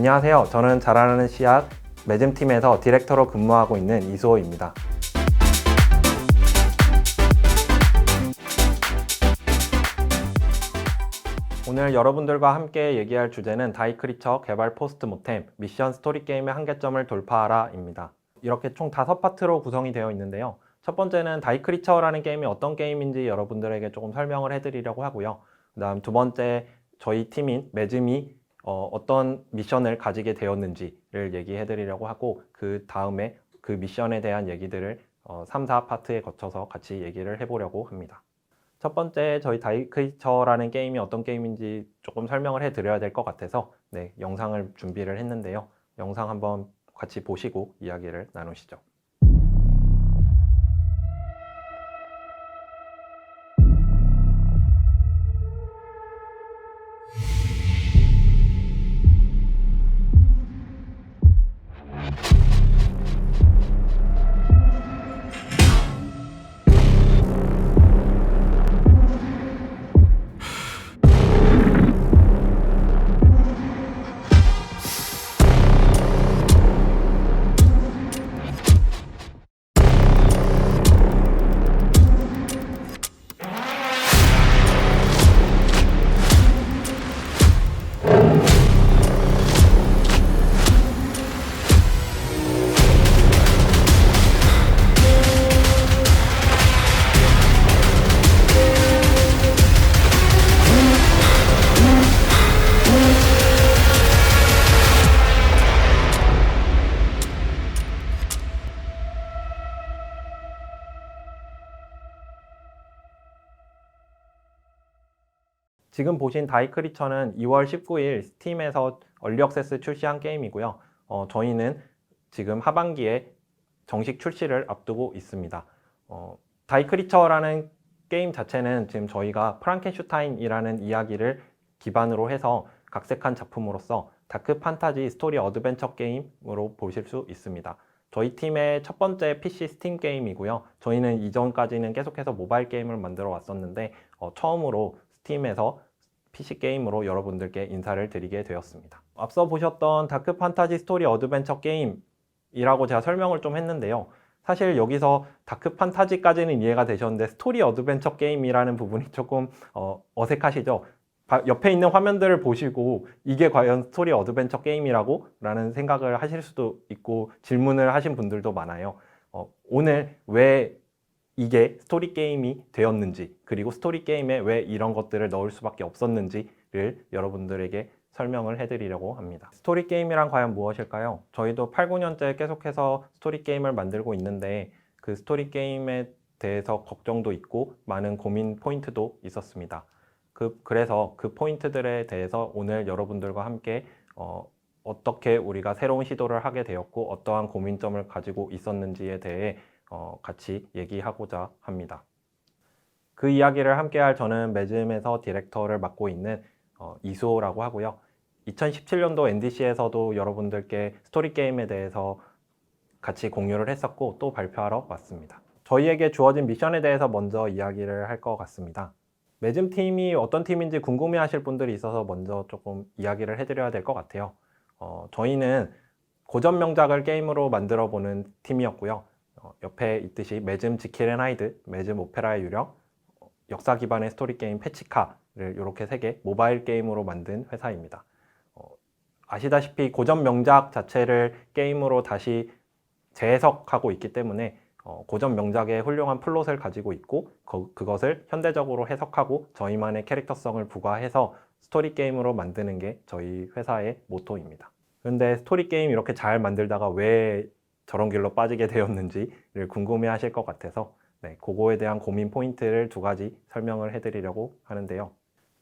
안녕하세요. 저는 잘하는 씨앗 매점팀에서 디렉터로 근무하고 있는 이수호입니다. 오늘 여러분들과 함께 얘기할 주제는 다이크리처 개발 포스트 모템 미션 스토리 게임의 한계점을 돌파하라입니다. 이렇게 총 다섯 파트로 구성이 되어 있는데요. 첫 번째는 다이크리처라는 게임이 어떤 게임인지 여러분들에게 조금 설명을 해드리려고 하고요. 그 다음 두 번째 저희 팀인 매즘이 어, 떤 미션을 가지게 되었는지를 얘기해 드리려고 하고 그 다음에 그 미션에 대한 얘기들을 어, 3, 4파트에 거쳐서 같이 얘기를 해보려고 합니다. 첫 번째 저희 다이크리처라는 게임이 어떤 게임인지 조금 설명을 해드려야 될 것 같아서 네, 영상을 준비를 했는데요. 영상 한번 같이 보시고 이야기를 나누시죠. 지금 보신 다이크리처는 2월 19일 스팀에서 얼리 액세스 출시한 게임이고요. 어, 저희는 지금 하반기에 정식 출시를 앞두고 있습니다. 어, 다이크리처라는 게임 자체는 지금 저희가 프랑켄슈타인이라는 이야기를 기반으로 해서 각색한 작품으로서 다크 판타지 스토리 어드벤처 게임으로 보실 수 있습니다. 저희 팀의 첫 번째 PC 스팀 게임이고요. 저희는 이전까지는 계속해서 모바일 게임을 만들어 왔었는데 어, 처음으로 스팀에서 PC 게임으로 여러분들께 인사를 드리게 되었습니다. 앞서 보셨던 다크 판타지 스토리 어드벤처 게임이라고 제가 설명을 좀 했는데요. 사실 여기서 다크 판타지까지는 이해가 되셨는데 스토리 어드벤처 게임이라는 부분이 조금 어, 어색하시죠? 바- 옆에 있는 화면들을 보시고 이게 과연 스토리 어드벤처 게임이라고? 라는 생각을 하실 수도 있고 질문을 하신 분들도 많아요. 어, 오늘 왜 이게 스토리 게임이 되었는지 그리고 스토리 게임에 왜 이런 것들을 넣을 수밖에 없었는지를 여러분들에게 설명을 해드리려고 합니다. 스토리 게임이란 과연 무엇일까요? 저희도 8, 9년째 계속해서 스토리 게임을 만들고 있는데 그 스토리 게임에 대해서 걱정도 있고 많은 고민 포인트도 있었습니다. 그, 그래서 그 포인트들에 대해서 오늘 여러분들과 함께 어, 어떻게 우리가 새로운 시도를 하게 되었고 어떠한 고민점을 가지고 있었는지에 대해 어, 같이 얘기하고자 합니다. 그 이야기를 함께할 저는 매즘에서 디렉터를 맡고 있는 어, 이수호라고 하고요. 2017년도 NDC에서도 여러분들께 스토리 게임에 대해서 같이 공유를 했었고 또 발표하러 왔습니다. 저희에게 주어진 미션에 대해서 먼저 이야기를 할 것 같습니다. 매즘 팀이 어떤 팀인지 궁금해 하실 분들이 있어서 먼저 조금 이야기를 해드려야 될 것 같아요. 어, 저희는 고전 명작을 게임으로 만들어 보는 팀이었고요. 어, 옆에 있듯이 매즘 지킬앤 하이드, 매즘 오페라의 유령, 어, 역사 기반의 스토리 게임 패치카를 이렇게 세 개 모바일 게임으로 만든 회사입니다. 어, 아시다시피 고전 명작 자체를 게임으로 다시 재해석하고 있기 때문에 어, 고전 명작의 훌륭한 플롯을 가지고 있고 거- 그것을 현대적으로 해석하고 저희만의 캐릭터성을 부과해서 스토리 게임으로 만드는 게 저희 회사의 모토입니다. 근데 스토리 게임 이렇게 잘 만들다가 왜 저런 길로 빠지게 되었는지를 궁금해 하실 것 같아서 네, 그거에 대한 고민 포인트를 두 가지 설명을 해드리려고 하는데요.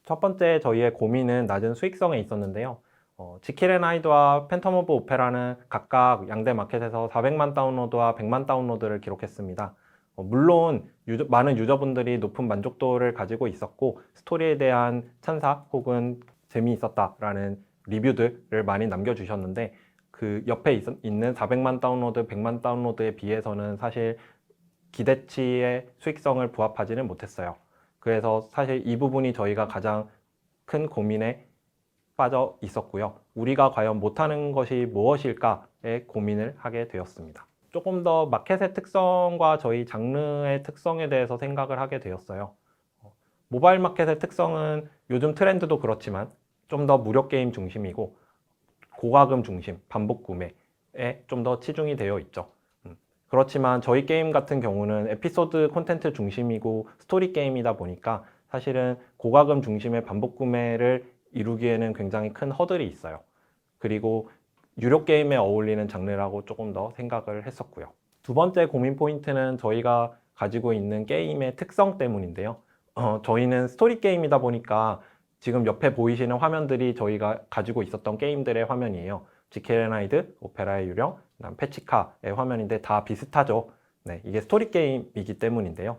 첫 번째 저희의 고민은 낮은 수익성에 있었는데요. 어, 지킬앤 하이드와 팬텀 오브 오페라는 각각 양대 마켓에서 400만 다운로드와 100만 다운로드를 기록했습니다. 어, 물론 유저- 많은 유저분들이 높은 만족도를 가지고 있었고 스토리에 대한 찬사 혹은 재미있었다라는 리뷰들을 많이 남겨주셨는데 그 옆에 있, 있는 400만 다운로드, 100만 다운로드에 비해서는 사실 기대치의 수익성을 부합하지는 못했어요. 그래서 사실 이 부분이 저희가 가장 큰 고민의 빠져 있었고요. 우리가 과연 못하는 것이 무엇일까에 고민을 하게 되었습니다. 조금 더 마켓의 특성과 저희 장르의 특성에 대해서 생각을 하게 되었어요. 어, 모바일 마켓의 특성은 요즘 트렌드도 그렇지만 좀 더 무료 게임 중심이고 고가금 중심, 반복 구매에 좀 더 치중이 되어 있죠. 음, 그렇지만 저희 게임 같은 경우는 에피소드 콘텐츠 중심이고 스토리 게임이다 보니까 사실은 고가금 중심의 반복 구매를 이루기에는 굉장히 큰 허들이 있어요. 그리고 유료 게임에 어울리는 장르라고 조금 더 생각을 했었고요. 두 번째 고민 포인트는 저희가 가지고 있는 게임의 특성 때문인데요. 어, 저희는 스토리 게임이다 보니까 지금 옆에 보이시는 화면들이 저희가 가지고 있었던 게임들의 화면이에요. 지켈앤하이드, 오페라의 유령, 그다음 패치카의 화면인데 다 비슷하죠. 네, 이게 스토리 게임이기 때문인데요.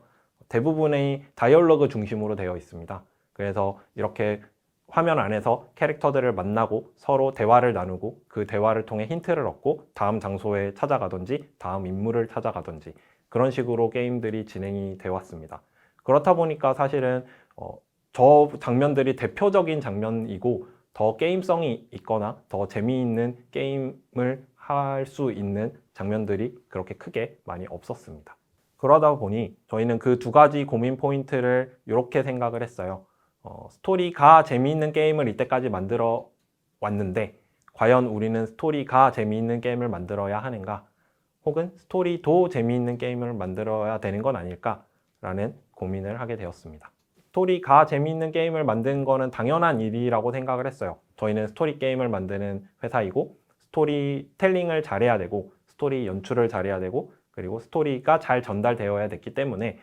대부분의 다이얼로그 중심으로 되어 있습니다. 그래서 이렇게 화면 안에서 캐릭터들을 만나고 서로 대화를 나누고 그 대화를 통해 힌트를 얻고 다음 장소에 찾아가든지 다음 인물을 찾아가든지 그런 식으로 게임들이 진행이 되어 왔습니다. 그렇다 보니까 사실은 어, 저 장면들이 대표적인 장면이고 더 게임성이 있거나 더 재미있는 게임을 할 수 있는 장면들이 그렇게 크게 많이 없었습니다. 그러다 보니 저희는 그 두 가지 고민 포인트를 이렇게 생각을 했어요. 어, 스토리가 재미있는 게임을 이때까지 만들어 왔는데 과연 우리는 스토리가 재미있는 게임을 만들어야 하는가? 혹은 스토리도 재미있는 게임을 만들어야 되는 건 아닐까 라는 고민을 하게 되었습니다. 스토리가 재미있는 게임을 만드는 거는 당연한 일이라고 생각을 했어요. 저희는 스토리 게임을 만드는 회사이고 스토리 텔링을 잘해야 되고 스토리 연출을 잘해야 되고 그리고 스토리가 잘 전달되어야 됐기 때문에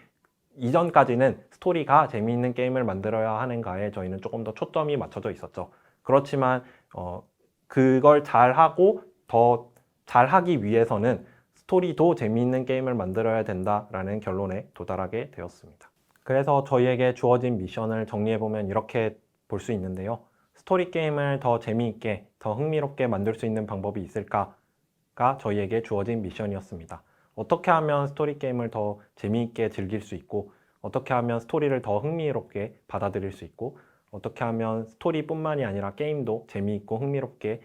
이전까지는 스토리가 재미있는 게임을 만들어야 하는가에 저희는 조금 더 초점이 맞춰져 있었죠. 그렇지만 어, 그걸 잘하고 더 잘하기 위해서는 스토리도 재미있는 게임을 만들어야 된다라는 결론에 도달하게 되었습니다. 그래서 저희에게 주어진 미션을 정리해보면 이렇게 볼 수 있는데요. 스토리 게임을 더 재미있게, 더 흥미롭게 만들 수 있는 방법이 있을까가 저희에게 주어진 미션이었습니다. 어떻게 하면 스토리 게임을 더 재미있게 즐길 수 있고, 어떻게 하면 스토리를 더 흥미롭게 받아들일 수 있고, 어떻게 하면 스토리뿐만이 아니라 게임도 재미있고 흥미롭게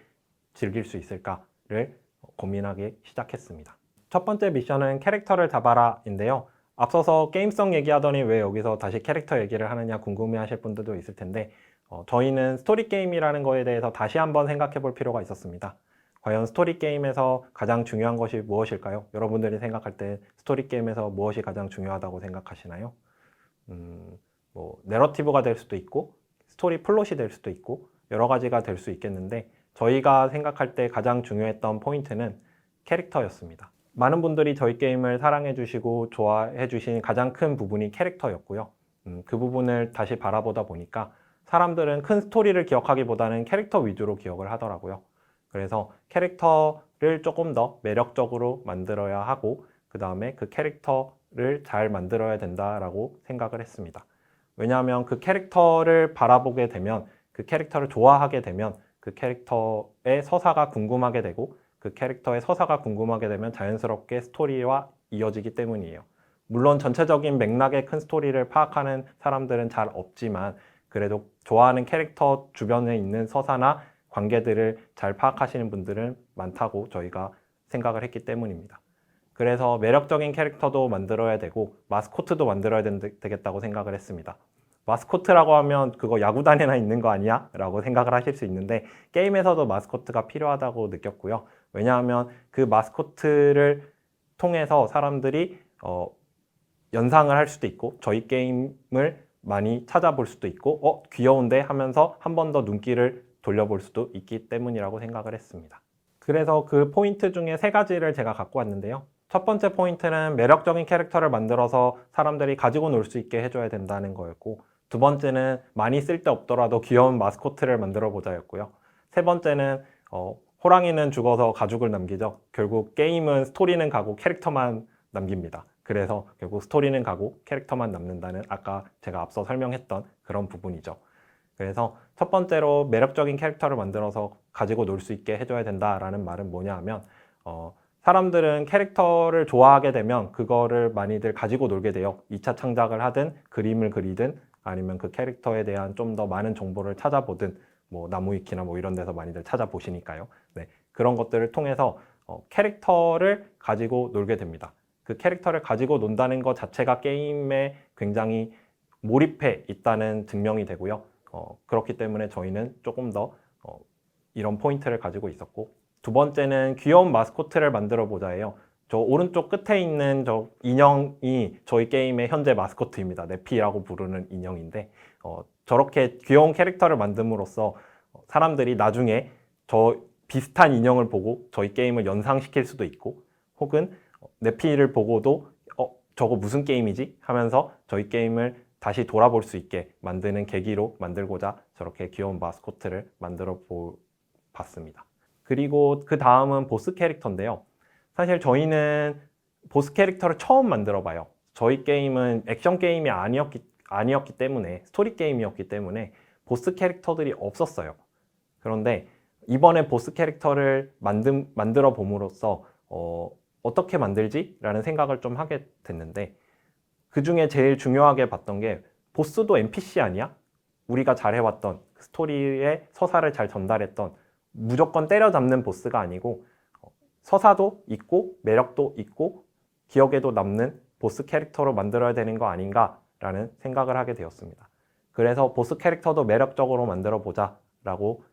즐길 수 있을까를 고민하기 시작했습니다. 첫 번째 미션은 캐릭터를 잡아라인데요. 앞서서 게임성 얘기하더니 왜 여기서 다시 캐릭터 얘기를 하느냐 궁금해 하실 분들도 있을 텐데 어, 저희는 스토리 게임이라는 거에 대해서 다시 한번 생각해 볼 필요가 있었습니다. 과연 스토리 게임에서 가장 중요한 것이 무엇일까요? 여러분들이 생각할 때 스토리 게임에서 무엇이 가장 중요하다고 생각하시나요? 음, 뭐 내러티브가 될 수도 있고 스토리 플롯이 될 수도 있고 여러 가지가 될 수 있겠는데 저희가 생각할 때 가장 중요했던 포인트는 캐릭터였습니다. 많은 분들이 저희 게임을 사랑해 주시고 좋아해 주신 가장 큰 부분이 캐릭터였고요. 음, 그 부분을 다시 바라보다 보니까 사람들은 큰 스토리를 기억하기보다는 캐릭터 위주로 기억을 하더라고요. 그래서 캐릭터를 조금 더 매력적으로 만들어야 하고 그 다음에 그 캐릭터를 잘 만들어야 된다라고 생각을 했습니다. 왜냐하면 그 캐릭터를 바라보게 되면 그 캐릭터를 좋아하게 되면 그 캐릭터의 서사가 궁금하게 되고 그 캐릭터의 서사가 궁금하게 되면 자연스럽게 스토리와 이어지기 때문이에요. 물론 전체적인 맥락의 큰 스토리를 파악하는 사람들은 잘 없지만 그래도 좋아하는 캐릭터 주변에 있는 서사나 관계들을 잘 파악하시는 분들은 많다고 저희가 생각을 했기 때문입니다. 그래서 매력적인 캐릭터도 만들어야 되고 마스코트도 만들어야 되겠다고 생각을 했습니다. 마스코트라고 하면 그거 야구단에나 있는 거 아니야? 라고 생각을 하실 수 있는데 게임에서도 마스코트가 필요하다고 느꼈고요. 왜냐하면 그 마스코트를 통해서 사람들이 어, 연상을 할 수도 있고 저희 게임을 많이 찾아볼 수도 있고 어 귀여운데 하면서 한 번 더 눈길을 돌려볼 수도 있기 때문이라고 생각을 했습니다. 그래서 그 포인트 중에 세 가지를 제가 갖고 왔는데요. 첫 번째 포인트는 매력적인 캐릭터를 만들어서 사람들이 가지고 놀 수 있게 해줘야 된다는 거였고 두 번째는 많이 쓸데없더라도 귀여운 마스코트를 만들어 보자였고요. 세 번째는 어, 호랑이는 죽어서 가죽을 남기죠. 결국 게임은 스토리는 가고 캐릭터만 남깁니다. 그래서 결국 스토리는 가고 캐릭터만 남는다는 아까 제가 앞서 설명했던 그런 부분이죠. 그래서 첫 번째로 매력적인 캐릭터를 만들어서 가지고 놀 수 있게 해줘야 된다라는 말은 뭐냐 하면 어, 사람들은 캐릭터를 좋아하게 되면 그거를 많이들 가지고 놀게 돼요. 2차 창작을 하든 그림을 그리든 아니면 그 캐릭터에 대한 좀 더 많은 정보를 찾아보든 뭐 나무위키나 뭐 이런 데서 많이들 찾아보시니까요. 네, 그런 것들을 통해서 어, 캐릭터를 가지고 놀게 됩니다. 그 캐릭터를 가지고 논다는 것 자체가 게임에 굉장히 몰입해 있다는 증명이 되고요. 어, 그렇기 때문에 저희는 조금 더 어, 이런 포인트를 가지고 있었고 두 번째는 귀여운 마스코트를 만들어 보자예요. 저 오른쪽 끝에 있는 저 인형이 저희 게임의 현재 마스코트입니다. 네피라고 부르는 인형인데 어, 저렇게 귀여운 캐릭터를 만듦으로써 사람들이 나중에 저 비슷한 인형을 보고 저희 게임을 연상시킬 수도 있고 혹은 네피를 보고도 어 저거 무슨 게임이지 하면서 저희 게임을 다시 돌아볼 수 있게 만드는 계기로 만들고자 저렇게 귀여운 마스코트를 만들어 보, 봤습니다. 그리고 그 다음은 보스 캐릭터인데요. 사실 저희는 보스 캐릭터를 처음 만들어 봐요. 저희 게임은 액션 게임이 아니었기, 아니었기 때문에, 스토리 게임이었기 때문에 보스 캐릭터들이 없었어요. 그런데 이번에 보스 캐릭터를 만든, 만들어 봄으로써 어, 어떻게 만들지? 라는 생각을 좀 하게 됐는데 그 중에 제일 중요하게 봤던 게 보스도 NPC 아니야? 우리가 잘 해왔던 스토리의 서사를 잘 전달했던 무조건 때려잡는 보스가 아니고 어, 서사도 있고 매력도 있고 기억에도 남는 보스 캐릭터로 만들어야 되는 거 아닌가라는 생각을 하게 되었습니다. 그래서 보스 캐릭터도 매력적으로 만들어 보자라고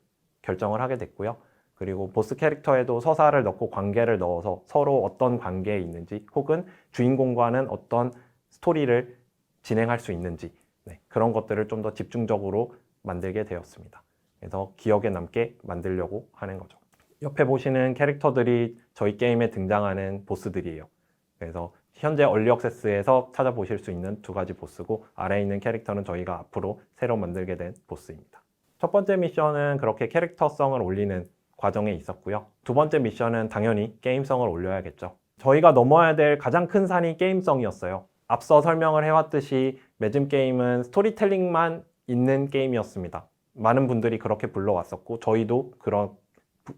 결정을 하게 됐고요. 그리고 보스 캐릭터에도 서사를 넣고 관계를 넣어서 서로 어떤 관계에 있는지 혹은 주인공과는 어떤 스토리를 진행할 수 있는지 네, 그런 것들을 좀 더 집중적으로 만들게 되었습니다. 그래서 기억에 남게 만들려고 하는 거죠. 옆에 보시는 캐릭터들이 저희 게임에 등장하는 보스들이에요. 그래서 현재 얼리 액세스에서 찾아보실 수 있는 두 가지 보스고 아래에 있는 캐릭터는 저희가 앞으로 새로 만들게 된 보스입니다. 첫 번째 미션은 그렇게 캐릭터성을 올리는 과정에 있었고요. 두 번째 미션은 당연히 게임성을 올려야겠죠. 저희가 넘어야 될 가장 큰 산이 게임성이었어요. 앞서 설명을 해왔듯이 매즘 게임은 스토리텔링만 있는 게임이었습니다. 많은 분들이 그렇게 불러왔었고 저희도 그런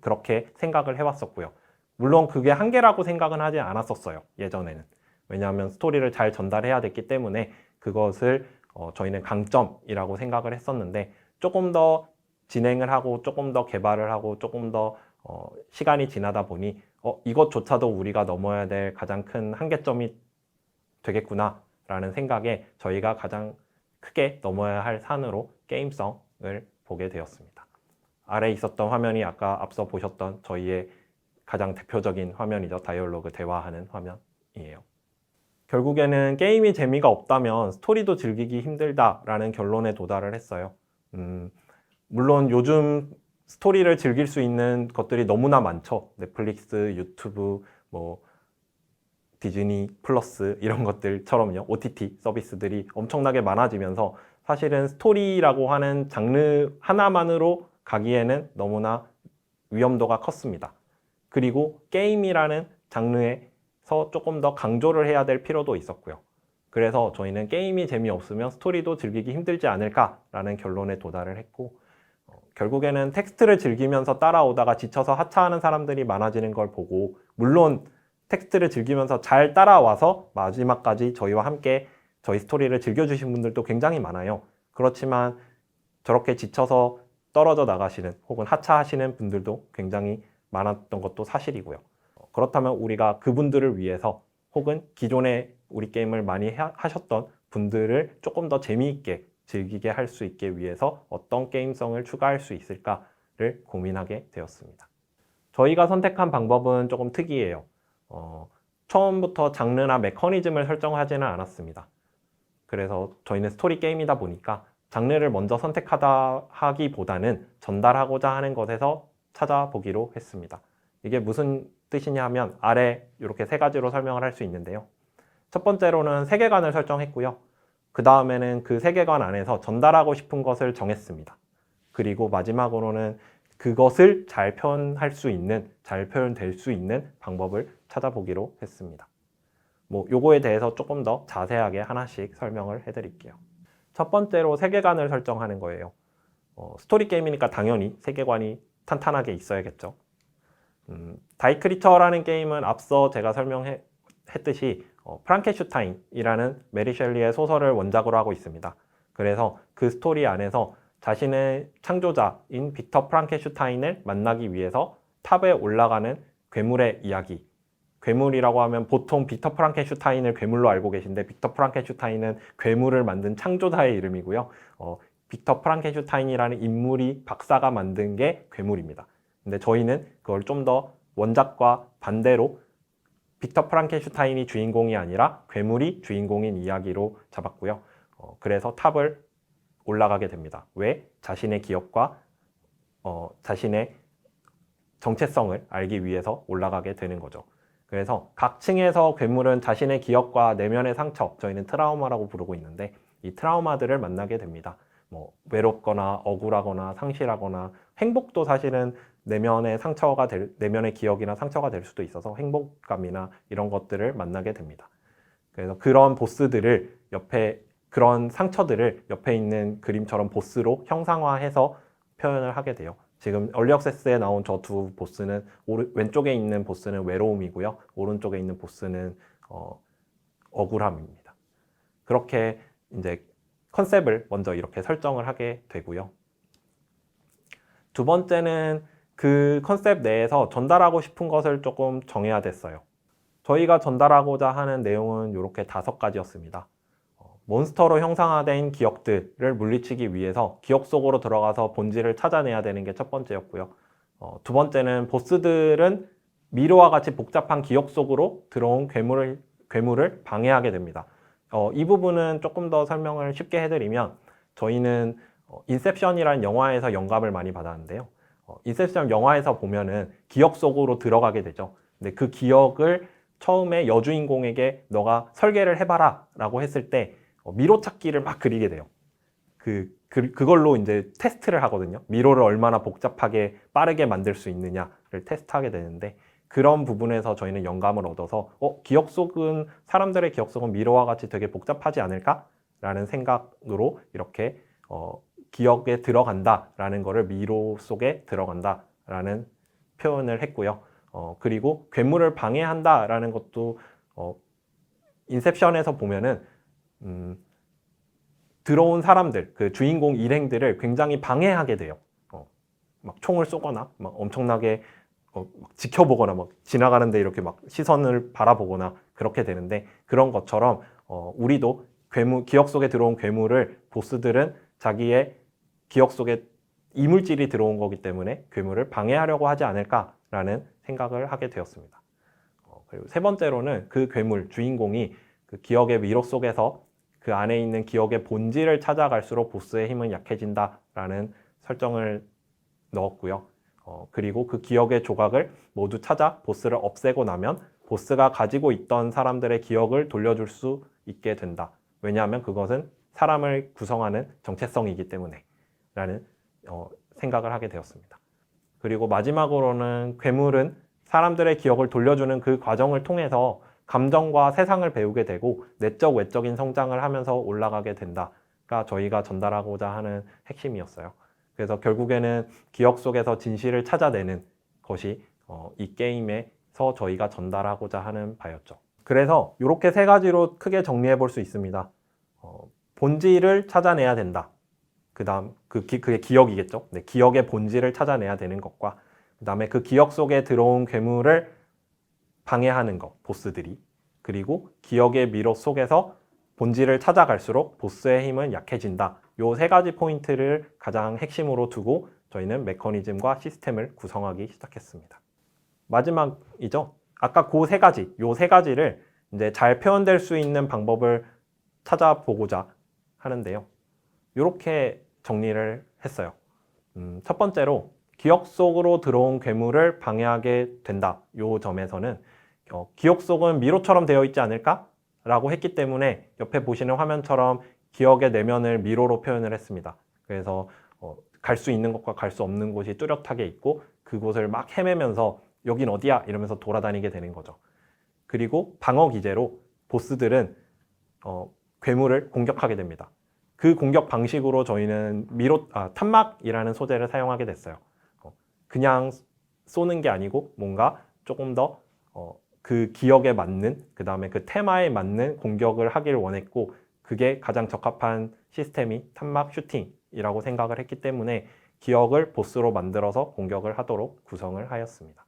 그렇게 생각을 해왔었고요. 물론 그게 한계라고 생각은 하지 않았었어요. 예전에는. 왜냐하면 스토리를 잘 전달해야 됐기 때문에 그것을 어, 저희는 강점이라고 생각을 했었는데 조금 더 진행을 하고 조금 더 개발을 하고 조금 더 어, 시간이 지나다 보니 어, 이것조차도 우리가 넘어야 될 가장 큰 한계점이 되겠구나 라는 생각에 저희가 가장 크게 넘어야 할 산으로 게임성을 보게 되었습니다. 아래 있었던 화면이 아까 앞서 보셨던 저희의 가장 대표적인 화면이죠. 다이얼로그 대화하는 화면이에요. 결국에는 게임이 재미가 없다면 스토리도 즐기기 힘들다라는 결론에 도달을 했어요. 음, 물론 요즘 스토리를 즐길 수 있는 것들이 너무나 많죠. 넷플릭스, 유튜브, 뭐 디즈니 플러스 이런 것들처럼요. OTT 서비스들이 엄청나게 많아지면서 사실은 스토리라고 하는 장르 하나만으로 가기에는 너무나 위험도가 컸습니다. 그리고 게임이라는 장르에서 조금 더 강조를 해야 될 필요도 있었고요. 그래서 저희는 게임이 재미없으면 스토리도 즐기기 힘들지 않을까라는 결론에 도달을 했고 어, 결국에는 텍스트를 즐기면서 따라오다가 지쳐서 하차하는 사람들이 많아지는 걸 보고 물론 텍스트를 즐기면서 잘 따라와서 마지막까지 저희와 함께 저희 스토리를 즐겨주신 분들도 굉장히 많아요. 그렇지만 저렇게 지쳐서 떨어져 나가시는 혹은 하차하시는 분들도 굉장히 많았던 것도 사실이고요. 그렇다면 우리가 그분들을 위해서 혹은 기존에 우리 게임을 많이 하셨던 분들을 조금 더 재미있게 즐기게 할 수 있게 위해서 어떤 게임성을 추가할 수 있을까를 고민하게 되었습니다. 저희가 선택한 방법은 조금 특이해요. 어, 처음부터 장르나 메커니즘을 설정하지는 않았습니다. 그래서 저희는 스토리 게임이다 보니까 장르를 먼저 선택하다 하기보다는 전달하고자 하는 것에서 찾아보기로 했습니다. 이게 무슨 뜻이냐 하면 아래 이렇게 세 가지로 설명을 할 수 있는데요. 첫 번째로는 세계관을 설정했고요. 그 다음에는 그 세계관 안에서 전달하고 싶은 것을 정했습니다. 그리고 마지막으로는 그것을 잘 표현할 수 있는, 잘 표현될 수 있는 방법을 찾아보기로 했습니다. 뭐 요거에 대해서 조금 더 자세하게 하나씩 설명을 해드릴게요. 첫 번째로 세계관을 설정하는 거예요. 어, 스토리 게임이니까 당연히 세계관이 탄탄하게 있어야겠죠. 음, 다이크리처라는 게임은 앞서 제가 설명했듯이 어, 프랑켄슈타인이라는 메리 셸리의 소설을 원작으로 하고 있습니다. 그래서 그 스토리 안에서 자신의 창조자인 빅터 프랑켄슈타인을 만나기 위해서 탑에 올라가는 괴물의 이야기. 괴물이라고 하면 보통 빅터 프랑켄슈타인을 괴물로 알고 계신데 빅터 프랑켄슈타인은 괴물을 만든 창조자의 이름이고요. 어, 빅터 프랑켄슈타인이라는 인물이 박사가 만든 게 괴물입니다. 근데 저희는 그걸 좀 더 원작과 반대로 빅터 프랑켄슈타인이 주인공이 아니라 괴물이 주인공인 이야기로 잡았고요. 어, 그래서 탑을 올라가게 됩니다. 왜? 자신의 기억과 어, 자신의 정체성을 알기 위해서 올라가게 되는 거죠. 그래서 각 층에서 괴물은 자신의 기억과 내면의 상처, 저희는 트라우마라고 부르고 있는데 이 트라우마들을 만나게 됩니다. 뭐 외롭거나 억울하거나 상실하거나 행복도 사실은 내면의 상처가 될 내면의 기억이나 상처가 될 수도 있어서 행복감이나 이런 것들을 만나게 됩니다. 그래서 그런 보스들을 옆에 그런 상처들을 옆에 있는 그림처럼 보스로 형상화해서 표현을 하게 돼요. 지금 얼리 액세스에 나온 저 두 보스는 오른, 왼쪽에 있는 보스는 외로움이고요. 오른쪽에 있는 보스는 어, 억울함입니다. 그렇게 이제 컨셉을 먼저 이렇게 설정을 하게 되고요. 두 번째는 그 컨셉 내에서 전달하고 싶은 것을 조금 정해야 됐어요. 저희가 전달하고자 하는 내용은 이렇게 다섯 가지였습니다. 어, 몬스터로 형상화된 기억들을 물리치기 위해서 기억 속으로 들어가서 본질을 찾아내야 되는 게 첫 번째였고요. 어, 두 번째는 보스들은 미로와 같이 복잡한 기억 속으로 들어온 괴물을, 괴물을 방해하게 됩니다. 어, 이 부분은 조금 더 설명을 쉽게 해드리면 저희는 어, 인셉션이라는 영화에서 영감을 많이 받았는데요. 어, 인셉션 영화에서 보면은 기억 속으로 들어가게 되죠. 근데 그 기억을 처음에 여주인공에게 너가 설계를 해봐라 라고 했을 때 어, 미로 찾기를 막 그리게 돼요. 그, 그, 그걸로 이제 테스트를 하거든요. 미로를 얼마나 복잡하게 빠르게 만들 수 있느냐를 테스트하게 되는데 그런 부분에서 저희는 영감을 얻어서 어, 기억 속은 사람들의 기억 속은 미로와 같이 되게 복잡하지 않을까라는 생각으로 이렇게 어, 기억에 들어간다라는 거를 미로 속에 들어간다라는 표현을 했고요. 어, 그리고 괴물을 방해한다라는 것도 어, 인셉션에서 보면은 음, 들어온 사람들, 그 주인공 일행들을 굉장히 방해하게 돼요. 어, 막 총을 쏘거나 막 엄청나게 어, 막 지켜보거나 막 지나가는데 이렇게 막 시선을 바라보거나 그렇게 되는데 그런 것처럼 어, 우리도 괴물 기억 속에 들어온 괴물을 보스들은 자기의 기억 속에 이물질이 들어온 거기 때문에 괴물을 방해하려고 하지 않을까라는 생각을 하게 되었습니다. 어, 그리고 세 번째로는 그 괴물 주인공이 그 기억의 미로 속에서 그 안에 있는 기억의 본질을 찾아갈수록 보스의 힘은 약해진다라는 설정을 넣었고요. 어, 그리고 그 기억의 조각을 모두 찾아 보스를 없애고 나면 보스가 가지고 있던 사람들의 기억을 돌려줄 수 있게 된다. 왜냐하면 그것은 사람을 구성하는 정체성이기 때문에 라는 어, 생각을 하게 되었습니다. 그리고 마지막으로는 괴물은 사람들의 기억을 돌려주는 그 과정을 통해서 감정과 세상을 배우게 되고 내적 외적인 성장을 하면서 올라가게 된다가 저희가 전달하고자 하는 핵심이었어요. 그래서 결국에는 기억 속에서 진실을 찾아내는 것이 어, 이 게임에서 저희가 전달하고자 하는 바였죠. 그래서 이렇게 세 가지로 크게 정리해 볼 수 있습니다. 어, 본질을 찾아내야 된다. 그 다음, 그, 기, 그게 기억이겠죠. 네, 기억의 본질을 찾아내야 되는 것과, 그 다음에 그 기억 속에 들어온 괴물을 방해하는 것, 보스들이. 그리고 기억의 미로 속에서 본질을 찾아갈수록 보스의 힘은 약해진다. 요 세 가지 포인트를 가장 핵심으로 두고 저희는 메커니즘과 시스템을 구성하기 시작했습니다. 마지막이죠. 아까 그 세 가지, 요 세 가지를 이제 잘 표현될 수 있는 방법을 찾아보고자 하는데요. 이렇게 정리를 했어요. 음, 첫 번째로 기억 속으로 들어온 괴물을 방해하게 된다. 요 점에서는 어, 기억 속은 미로처럼 되어 있지 않을까? 라고 했기 때문에 옆에 보시는 화면처럼 기억의 내면을 미로로 표현을 했습니다. 그래서 어, 갈수 있는 것과 갈 수 없는 곳이 뚜렷하게 있고 그곳을 막 헤매면서 여긴 어디야? 이러면서 돌아다니게 되는 거죠. 그리고 방어 기제로 보스들은 어, 괴물을 공격하게 됩니다. 그 공격 방식으로 저희는 미로 아, 탄막이라는 소재를 사용하게 됐어요. 어, 그냥 쏘는 게 아니고 뭔가 조금 더 어, 그 기억에 맞는 그 다음에 그 테마에 맞는 공격을 하길 원했고 그게 가장 적합한 시스템이 탄막 슈팅 게임이라고 생각을 했기 때문에 기억을 보스로 만들어서 공격을 하도록 구성을 하였습니다.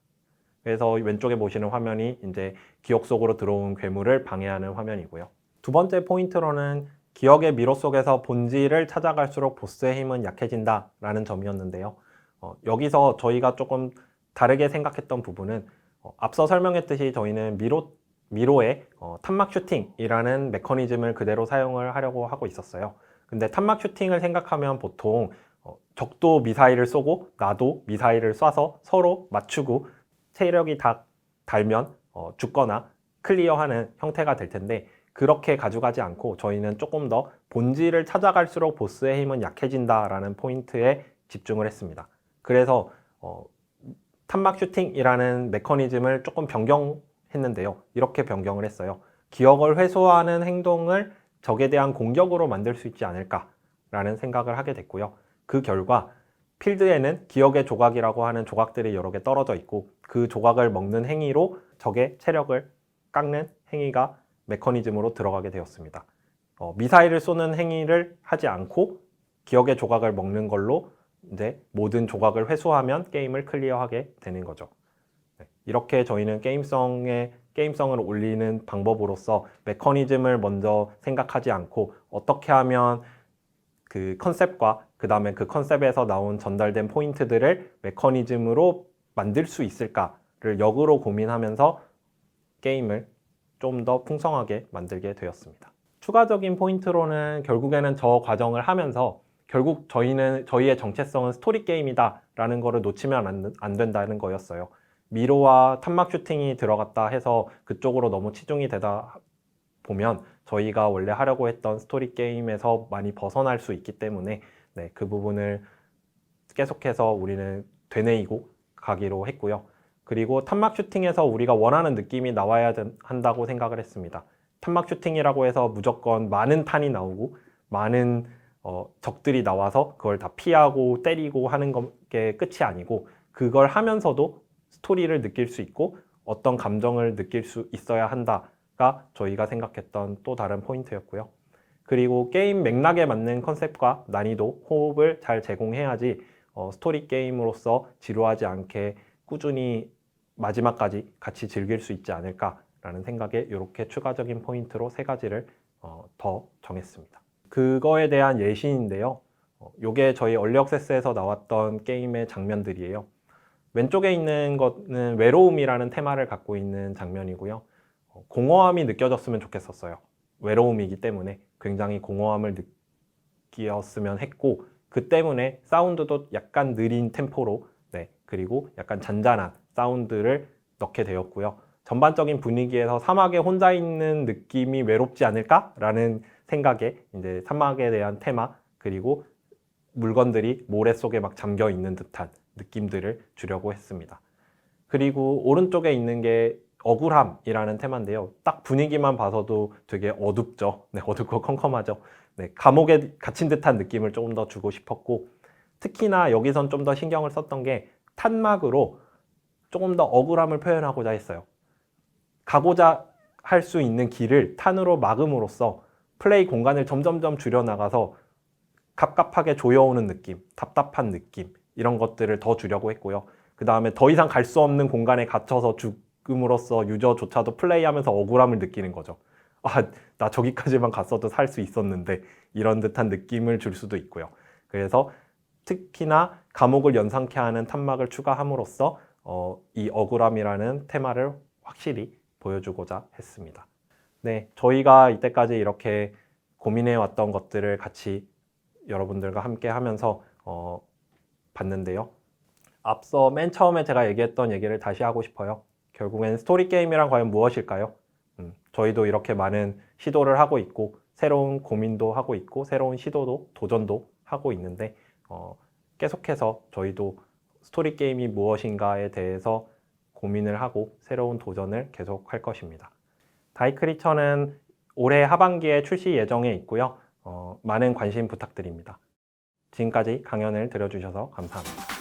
그래서 왼쪽에 보시는 화면이 이제 기억 속으로 들어온 괴물을 방해하는 화면이고요. 두 번째 포인트로는 기억의 미로 속에서 본질을 찾아갈수록 보스의 힘은 약해진다라는 점이었는데요. 어, 여기서 저희가 조금 다르게 생각했던 부분은 어, 앞서 설명했듯이 저희는 미로 미로의 어, 탄막 슈팅이라는 메커니즘을 그대로 사용을 하려고 하고 있었어요. 근데 탄막 슈팅을 생각하면 보통 어, 적도 미사일을 쏘고 나도 미사일을 쏴서 서로 맞추고 체력이 다 달면 어, 죽거나 클리어하는 형태가 될 텐데 그렇게 가져가지 않고 저희는 조금 더 본질을 찾아갈수록 보스의 힘은 약해진다라는 포인트에 집중을 했습니다. 그래서 어, 탄막 슈팅이라는 메커니즘을 조금 변경했는데요. 이렇게 변경을 했어요. 기억을 회수하는 행동을 적에 대한 공격으로 만들 수 있지 않을까라는 생각을 하게 됐고요. 그 결과 필드에는 기억의 조각이라고 하는 조각들이 여러 개 떨어져 있고 그 조각을 먹는 행위로 적의 체력을 깎는 행위가 메커니즘으로 들어가게 되었습니다. 어, 미사일을 쏘는 행위를 하지 않고 기억의 조각을 먹는 걸로 이제 모든 조각을 회수하면 게임을 클리어하게 되는 거죠. 네, 이렇게 저희는 게임성의 게임성을 올리는 방법으로서 메커니즘을 먼저 생각하지 않고 어떻게 하면 그 컨셉과 그 다음에 그 컨셉에서 나온 전달된 포인트들을 메커니즘으로 만들 수 있을까를 역으로 고민하면서 게임을 좀 더 풍성하게 만들게 되었습니다. 추가적인 포인트로는 결국에는 저 과정을 하면서 결국 저희는 저희의 정체성은 스토리 게임이다라는 거를 놓치면 안, 안 된다는 거였어요. 미로와 탄막 슈팅이 들어갔다 해서 그쪽으로 너무 치중이 되다 보면 저희가 원래 하려고 했던 스토리 게임에서 많이 벗어날 수 있기 때문에 네, 그 부분을 계속해서 우리는 되뇌이고 가기로 했고요. 그리고 탄막 슈팅에서 우리가 원하는 느낌이 나와야 된- 한다고 생각을 했습니다. 탄막 슈팅이라고 해서 무조건 많은 탄이 나오고 많은 어, 적들이 나와서 그걸 다 피하고 때리고 하는 게 끝이 아니고 그걸 하면서도 스토리를 느낄 수 있고 어떤 감정을 느낄 수 있어야 한다가 저희가 생각했던 또 다른 포인트였고요. 그리고 게임 맥락에 맞는 컨셉과 난이도, 호흡을 잘 제공해야지 어, 스토리 게임으로서 지루하지 않게 꾸준히 마지막까지 같이 즐길 수 있지 않을까라는 생각에 이렇게 추가적인 포인트로 세 가지를 어, 더 정했습니다. 그거에 대한 예시인데요. 어, 요게 저희 얼리 액세스에서 나왔던 게임의 장면들이에요. 왼쪽에 있는 거는 외로움이라는 테마를 갖고 있는 장면이고요. 어, 공허함이 느껴졌으면 좋겠었어요. 외로움이기 때문에 굉장히 공허함을 느끼었으면 했고 그 때문에 사운드도 약간 느린 템포로 네 그리고 약간 잔잔한 사운드를 넣게 되었고요. 전반적인 분위기에서 사막에 혼자 있는 느낌이 외롭지 않을까라는 생각에 이제 사막에 대한 테마 그리고 물건들이 모래 속에 막 잠겨 있는 듯한 느낌들을 주려고 했습니다. 그리고 오른쪽에 있는 게 억울함이라는 테마인데요. 딱 분위기만 봐서도 되게 어둡죠. 네, 어둡고 컴컴하죠. 네, 감옥에 갇힌 듯한 느낌을 조금 더 주고 싶었고, 특히나 여기선 좀 더 신경을 썼던 게 탄막으로 조금 더 억울함을 표현하고자 했어요. 가고자 할 수 있는 길을 탄으로 막음으로써 플레이 공간을 점점점 줄여나가서 갑갑하게 조여오는 느낌, 답답한 느낌, 이런 것들을 더 주려고 했고요. 그 다음에 더 이상 갈 수 없는 공간에 갇혀서 죽음으로써 유저조차도 플레이하면서 억울함을 느끼는 거죠. 아, 나 저기까지만 갔어도 살 수 있었는데 이런 듯한 느낌을 줄 수도 있고요. 그래서 특히나 감옥을 연상케 하는 탄막을 추가함으로써 어, 이 억울함이라는 테마를 확실히 보여주고자 했습니다. 네, 저희가 이때까지 이렇게 고민해 왔던 것들을 같이 여러분들과 함께 하면서 어, 봤는데요. 앞서 맨 처음에 제가 얘기했던 얘기를 다시 하고 싶어요. 결국엔 스토리 게임이란 과연 무엇일까요? 음, 저희도 이렇게 많은 시도를 하고 있고 새로운 고민도 하고 있고 새로운 시도도 도전도 하고 있는데 어, 계속해서 저희도 스토리 게임이 무엇인가에 대해서 고민을 하고 새로운 도전을 계속 할 것입니다. 다이크리처는 올해 하반기에 출시 예정에 있고요. 어, 많은 관심 부탁드립니다. 지금까지 강연을 들어주셔서 감사합니다.